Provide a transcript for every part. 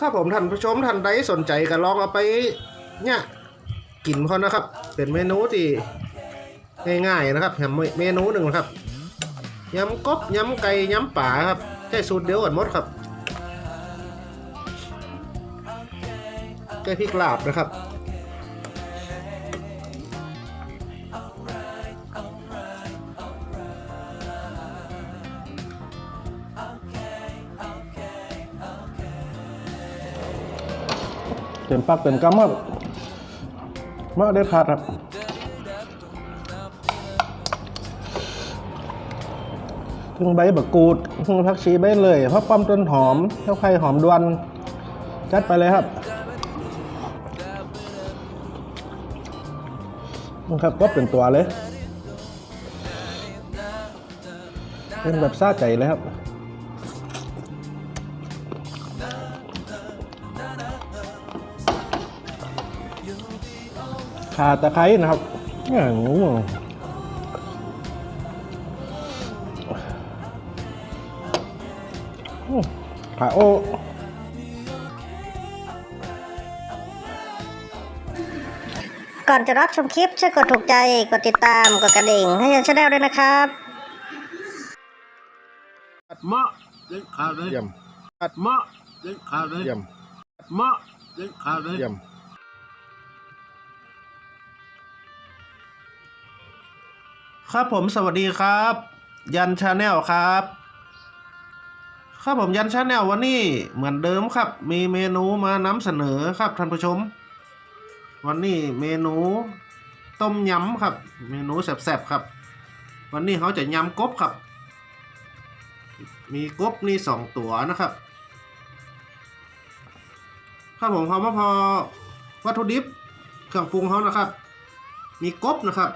ครับผมท่านผู้ชมท่านใดสนใจก็ลองเอาไปเนี่ยกินเขานะครับ เป็นเมนูที่ง่ายๆนะครับแถมเมนูหนึ่งครับยำกบยำไก่ยำป่าครับใช่สูตรเดียวกันหมดครับใช่พริกลาบนะครับ เต็มปักเต็มกำมากมากเด็ดขาดครับถึงใบบักกูดถึงผักชีใบเลยเพราะป้อมต้นหอมเท่าไข่หอมดวนจัดไปเลยครับนี่ครับก็เป็นตัวเลยเป็นแบบซาใจเลยครับ ขาตะไคร้นะครับอย่างงูอืมขาโอก่อนจะรับชมคลิปช่วยกดถูกใจ กดติดตาม กดกระดิ่ง ให้ยันชาแนลด้วยนะครับเหมาะเด็ดขาดเลยเยี่ยมเหมาะเด็ดขาดเลยเยี่ยมเหมาะเด็ดขาดเลยเยี่ย ครับผมสวัสดีครับ ยันชาแนลครับ ครับผมยันชาแนลวันนี้เหมือนเดิมครับ มีเมนูมานำเสนอครับท่านผู้ชม วันนี้เมนูต้มยำครับ เมนูแซ่บๆครับ วันนี้เขาจะยำกบครับ มีกบนี่สองตัวนะครับ ครับผมพอมาพอวัตถุดิบเครื่องปรุงเขานะครับ มีกบนะครับ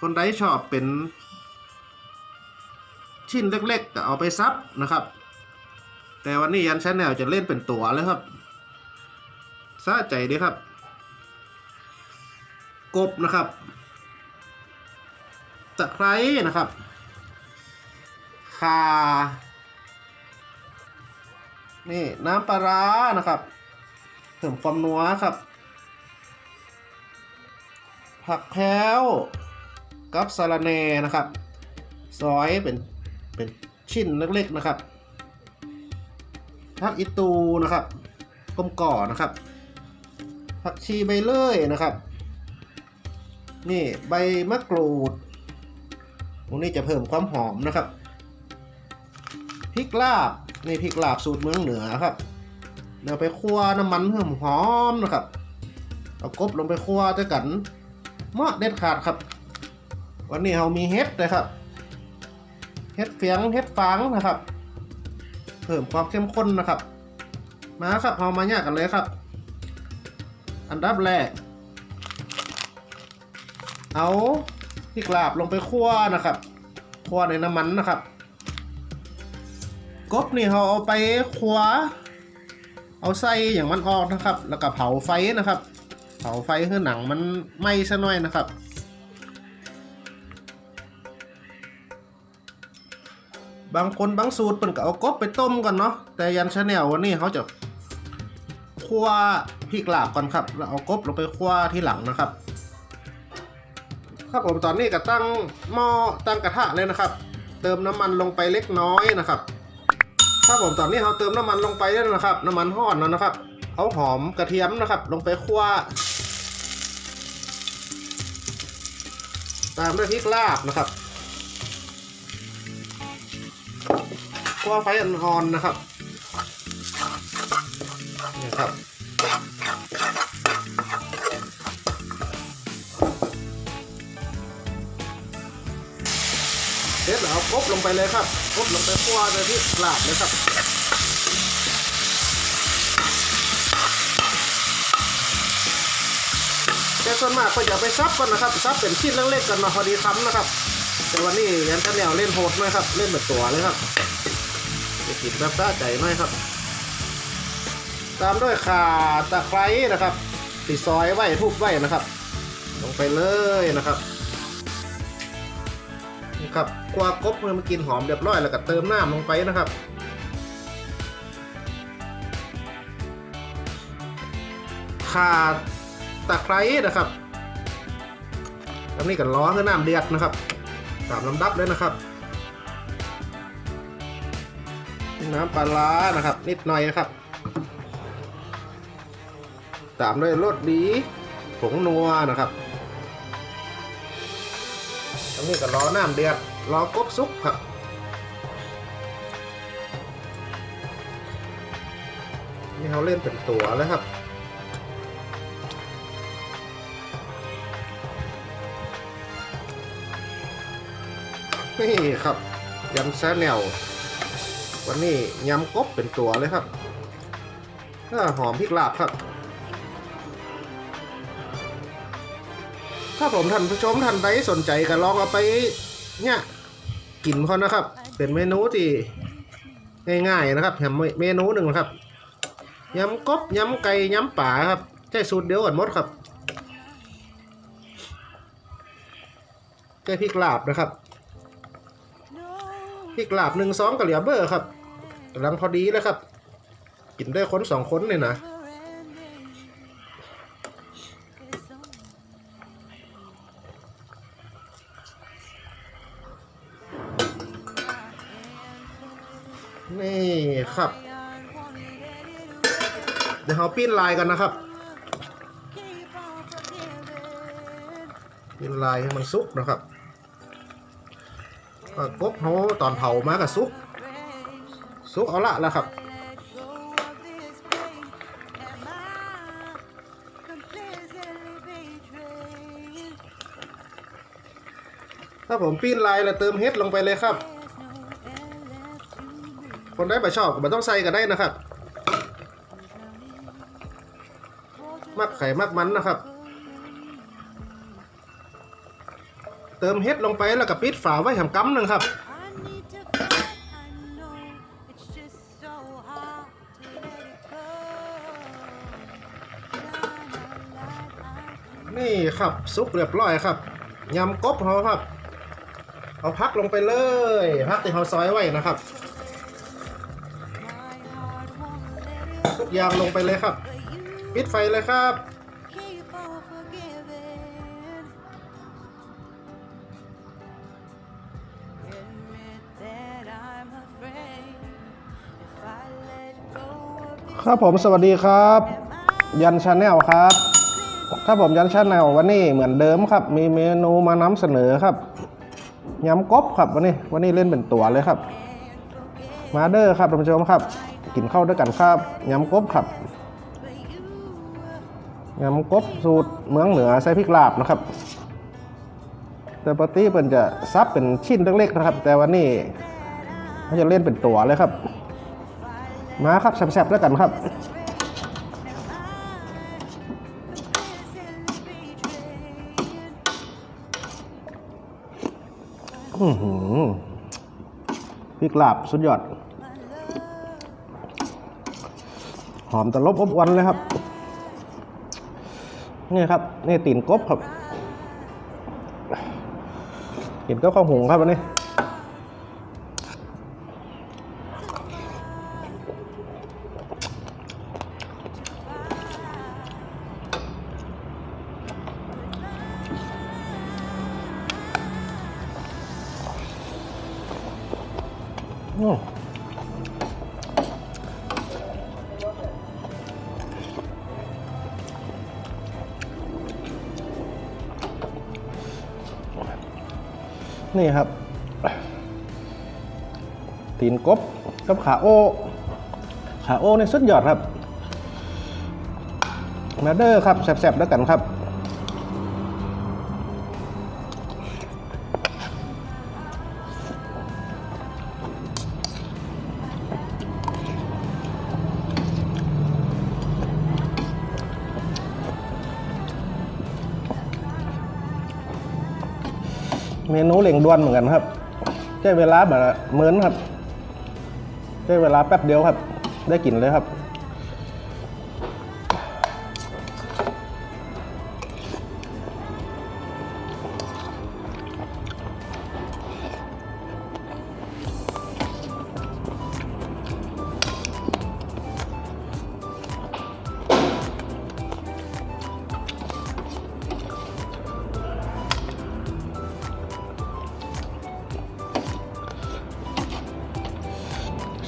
คนใดชอบเป็น ชิ้นเล็กๆก็เอาไปซับนะครับ แต่วันนี้ยันชาแนลจะเล่นเป็นตัวเลยครับสะใจดีครับ กบนะครับตะไคร้นะครับข่านี่น้ำปลาร้านะครับเพิ่มความนัวครับ ผักแพ้ว กับสาระแน่นะครับ ซอยเป็นเป็นชิ้นเล็กๆนะครับผักอิตูนะครับกลมก่อนะครับผักชีใบเลื่อยนะครับ นี่ใบมะกรูดตรงนี้จะเพิ่มความหอมนะครับพริกลาบนี่พริกลาบสูตรเมืองเหนือครับเดี๋ยวไปคั่วน้ำมันเพิ่มหอมนะครับเอากบลงไปคั่วด้วยกันเหมาะเด็ดขาดครับ วันนี้เรามีเห็ดนะครับเห็ดเฟียงเห็ดฟางนะครับ เพิ่มความเข้มข้นนะครับ มาครับเรามาแยกกันเลยครับ อันดับแรก เอาพริกลาบลงไปคั่วนะครับ คั่วในน้ำมันนะครับ กบนี่เขาเอาไปคั่วเอาไส้อย่างมันออกนะครับ แล้วก็เผาไฟนะครับ เผาไฟคือหนังมันไหม้ซะหน่อยนะครับ บางคนบางสูตรเปิ่นก็เอากบไปต้มกันเนาะแต่ยันชาแนลวันนี้เขาจะคั่วพริกลาบก่อนครับแล้วเอากบลงไปคั่วที่หลังนะครับ ครับผมตอนนี้ก็ตั้งหม้อตั้งกระทะเลยนะครับ เติมน้ำมันลงไปเล็กน้อยนะครับครับผมตอนนี้เราเติมน้ำมันลงไปแล้วนะครับ น้ำมันห่อนแล้วนะครับเอาหอมกระเทียมนะครับ ลงไปคั่วตามด้วยพริกลาบนะครับ คั่วไฟอ่อนๆนะครับนี่ครับเสร็จแล้วกบลงไปเลยครับกบลงไปคั่วในที่ลาบเลยครับแต่ส่วนมากก็อย่าไปซับก่อนนะครับซับเป็นชิ้นเล็กๆกันมาพอดีคำนะครับ แต่วันนี้ยันชาแนลเล่นโหดหน่อยครับ เล่นแบบตัวเลยครับ กินแบบสะใจหน่อยครับ ตามด้วยข่าตะไคร้นะครับติซอยไว้ทุบไว้นะครับ ลงไปเลยนะครับนี่ครับกวากบเมื่อมากินหอมเรียบร้อยแล้วก็เติมน้ำลงไปนะครับข่าตะไคร้นะครับตรงนี้ก็ร้อนก็น้ำเดือดนะครับ ตามลำดับเลยนะครับ น้ำปลาร้านะครับ นิดหน่อยนะครับ ตามด้วยรสดีผงนัวนะครับตรงนี้ก็รอน้ำเดือดรอกบซุกครับนี่เขาเล่นเป็นตัวแล้วครับนี่ครับยำแซแนว วันนี้ยำกบเป็นตัวเลยครับอหอมพริกลาบครับ ถ้าผมท่านผู้ชมท่านใดสนใจก็ลองเอาไปเนี่ยกินเขานะครับ เป็นเมนูที่ง่ายๆนะครับแถมเมนูหนึ่งนะครับยำกบยำไก่ยำป่าครับใช่สูตรเดียวกันหมดครับใช่พริกลาบนะครับ พริกลาบหนึ่งสองกะเหลี่ยเบอร์ครับกำลังพอดีเลยครับ กินได้คนสองคนเลยนะนี่ครับ เดี๋ยวเราปิ้นลายกันนะครับปิ้นลายให้มันสุกนะครับ ก็กบเขาตอนเผามากับสุกสุกเอาละแล้วครับถ้าผมปิ้นลายแล้วเติมเฮ็ดลงไปเลยครับ คนได้ไปชอบก็ไม่ต้องใส่ก็ได้นะครับ มักไข่มักมันนะครับ เติมเฮ็ดลงไปแล้วก็ปิดฝาไว้แหมกำหนึ่งครับ นี่ครับซุปเรียบร้อยครับยำกบเขาครับ เอาพักลงไปเลยพักที่เขาซอยไว้นะครับทุกอย่างลงไปเลยครับ ปิดไฟเลยครับ ครับผมสวัสดีครับ ยันชาแนลครับครับผมยันชาแนลวันนี้เหมือนเดิมครับ มีเมนูมานำเสนอครับยำกบครับวันนี้วันนี้เล่นเป็นตัวเลยครับ มาเดอร์ครับท่านผู้ชมครับ กินข้าวด้วยกันครับยำกบครับยำกบสูตรเมืองเหนือใส่พริกลาบนะครับแต่ปกติเป็นจะซับเป็นชิ้นเล็กๆนะครับ แต่วันนี้เขาจะเล่นเป็นตัวเลยครับ มาครับแซ่บๆด้วกันครับอือหือพริกลาบสุดยอด หอมตะลบอบอวนเลยครับ นี่ครับ นี่ตีนกบครับกินก็ข้าวหุงครับวันนี้ นี่ครับ ตีนกบกับขาโอ ขาโอในสุดยอดครับ มาเดอร์ครับแซ่บๆแล้วกันครับ เมนูเหล่งด่วนเหมือนกันครับ ใช้เวลาแบบเหมือนครับ ใช้เวลาแป๊บเดียวครับ ได้กินเลยครับ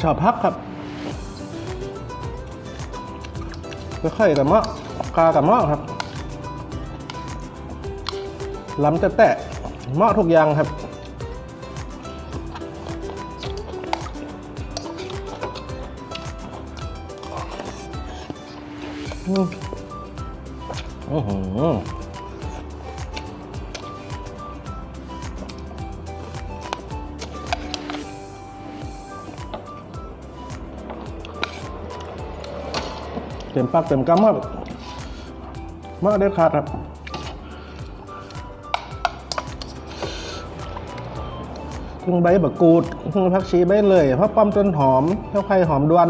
ชอบพักครับค่อยๆกับเมาะกากับเมาะครับล้ำแต่แต่เมาะทุกอย่างครับอืมอื้อหือ ต็มปากเต็มกำครับมากเด็ดขาดครับพึ่งใบบักกูดพึ่งผักชีใบเลยเพราะป้อมต้นหอมเท่าไข่หอมดวน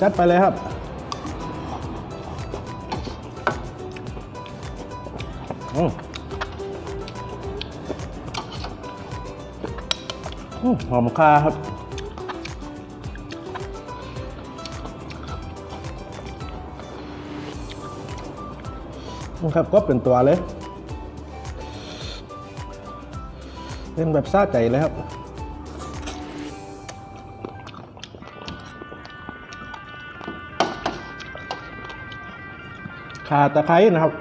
จัดไปเลยครับอืมอืมหอมคาครับ นี่ครับก็เป็นตัวเลยเป็นแบบซาใจเลยครับขาตะไคร้นะครับ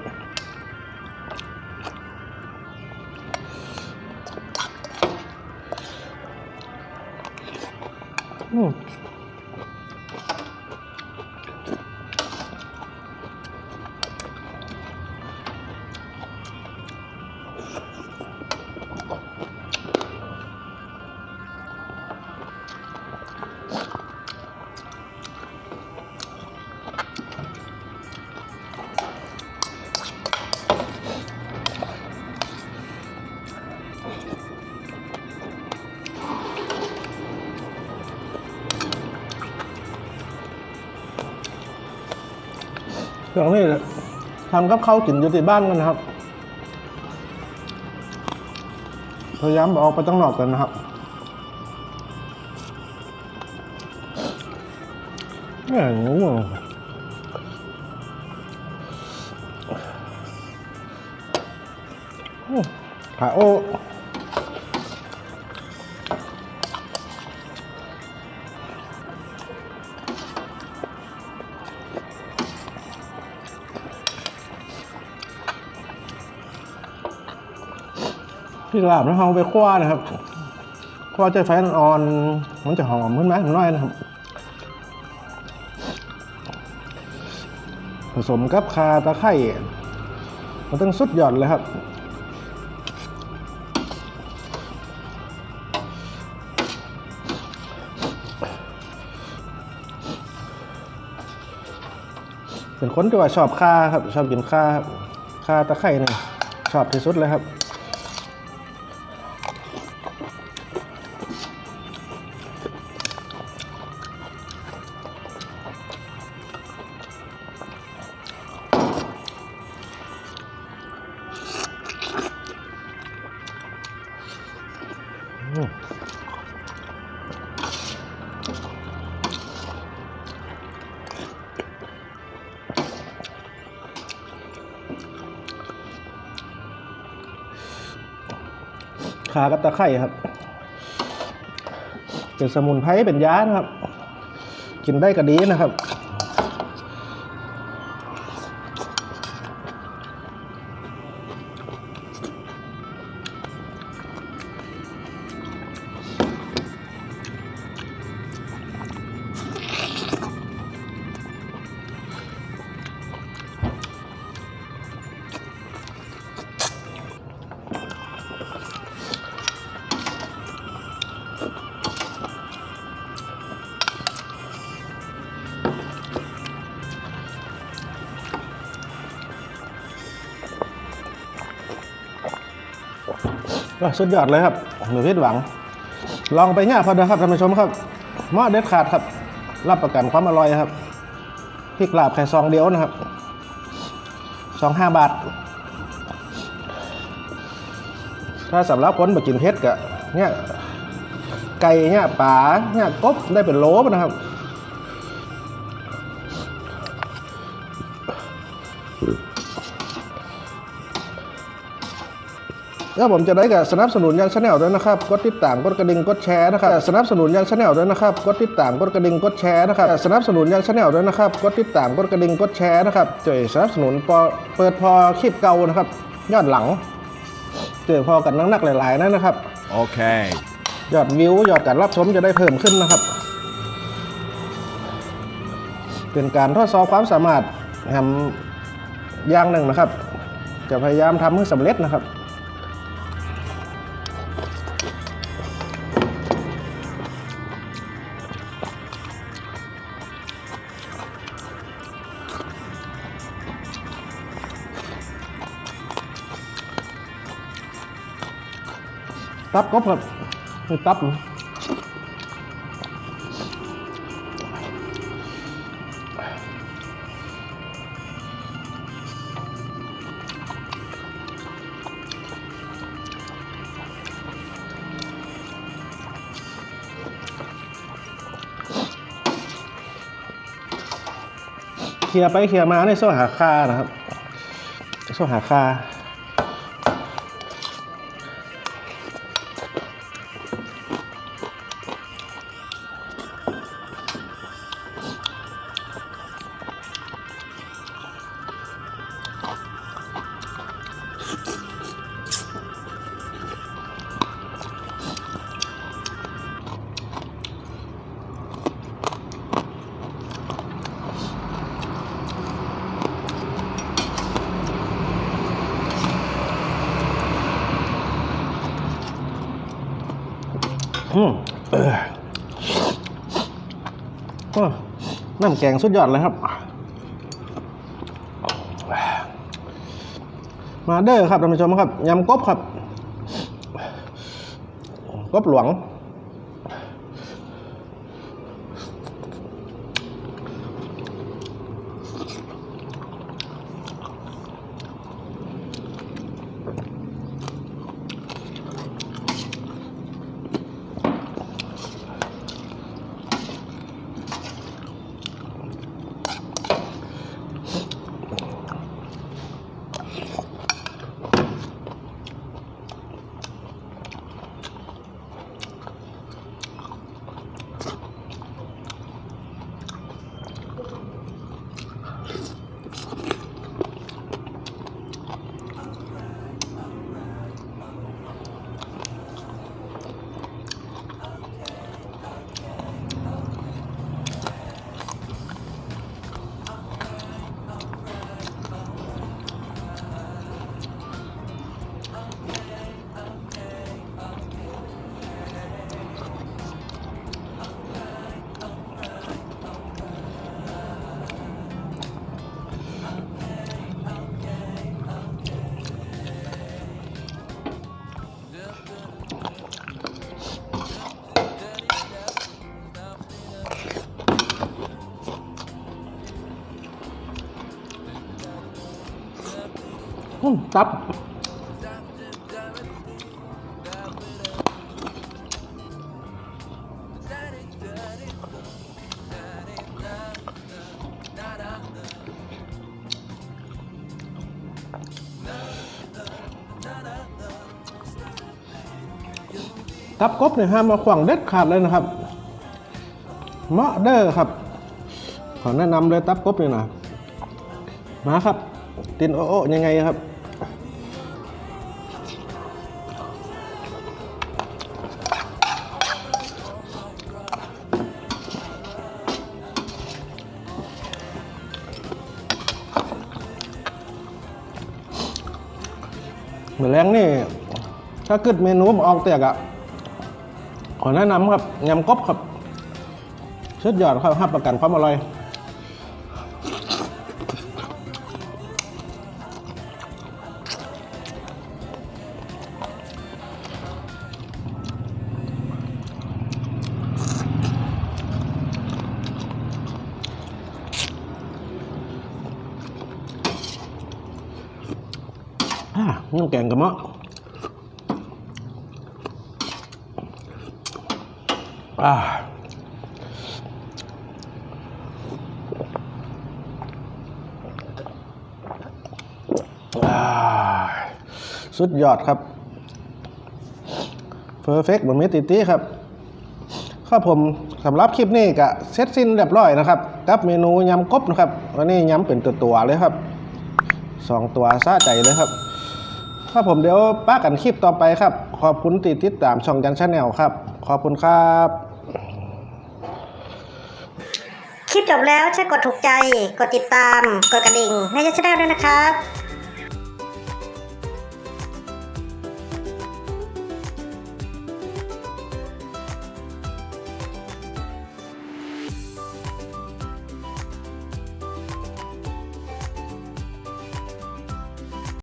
อืม ทำกับข้าวกินอยู่ที่บ้านกันนะครับ พยายามออกไปตั้งนอกกันนะครับเนี่ยหนูอืมขาโอ ที่ลาบแล้วเอาไปคว้านะครับคว้าใจไฟอ่อนๆมันจะหอมขึ้นไหมน้อยนะครับ ผสมกับคาตะไคร่มันต้องสุดยอดเลยครับเป็นคนที่ว่าชอบคาครับ ชอบกินคาครับคาตะไคร่เนี่ยชอบที่สุดเลยครับ ขากับตะไคร่ครับ เป็นสมุนไพรเป็นยานะครับ กินได้ก็ดีนะครับ สุดยอดเลยครับหนูพิดหวัง ลองไปเนี่ยพอเดครับท่านผู้ชมครับหม้อเด็ดขาดครับ รับประกันความอร่อยครับพริกลาบแค่ซองเดียวนะครับซองห้าบาท ถ้าสำหรับคนมากินเผ็ดกะเนี่ยไก่เนี่ยปลาเนี่ยกบได้เป็นโลนะครับ แล้วผมจะได้กับสนับสนุนยังชาแนลด้วยนะครับ กดติดตามกดกระดิ่งกดแชร์นะครับสนับสนุนยังชาแนลด้วยนะครับ กดติดตามกดกระดิ่งกดแชร์นะครับสนับสนุนยังชาแนลด้วยนะครับ กดติดตามกดกระดิ่งกดแชร์นะครับช่วยสนับสนุนพอเปิดพอคลิปเก่านะครับยอดหลัง เจอพอกันนักๆหลายๆนั่นนะครับ Okay. ยอดวิวยอดการรับชมจะได้เพิ่มขึ้นนะครับ เป็นการทดสอบความสามารถทำอย่างหนึ่งนะครับ จะพยายามทำให้สำเร็จนะครับ ตับกบครับนี่ตับเคลียร์ไปเคลียร์มาในโซ่หาค่านะครับโซ่หาค่า น้ำแกงสุดยอดเลยครับ มาเด้อครับท่านผู้ชมครับยำกบครับ กบหลวง อืมตับตับกบเนี่ยห้ามมาขวางเด็ดขาดเลยนะครับเมาะเด้อครับ ขอแนะนำเลยตับกบเนี่ยนะมาครับ ตินโอโอยังไงครับ งนี่ ถ้าเกิดเมนูออกเตียกอะขอแนะนำครับยำกบครับชุดยอดครับห้าประกันความอร่อย น้ำแกงกระเมาะอ่าอ่าสุดยอดครับเพอร์เฟกต์บนเมติตี้ครับครับผมสำหรับคลิปนี้ก็เสร็จสิ้นเรียบร้อยนะครับ กับเมนูยำกบนะครับวันนี้ยำเป็นตัวๆเลยครับสองตัวซาใจเลยครับ ครับผมเดี๋ยวป้ากันคลิปต่อไปครับ ขอบคุณติดติดตามช่องยันชาแนลครับ ขอบคุณครับคลิปจบแล้วช่วยกดถูกใจ กดติดตาม กดกระดิ่งให้ยันชาแนลด้วยนะครับ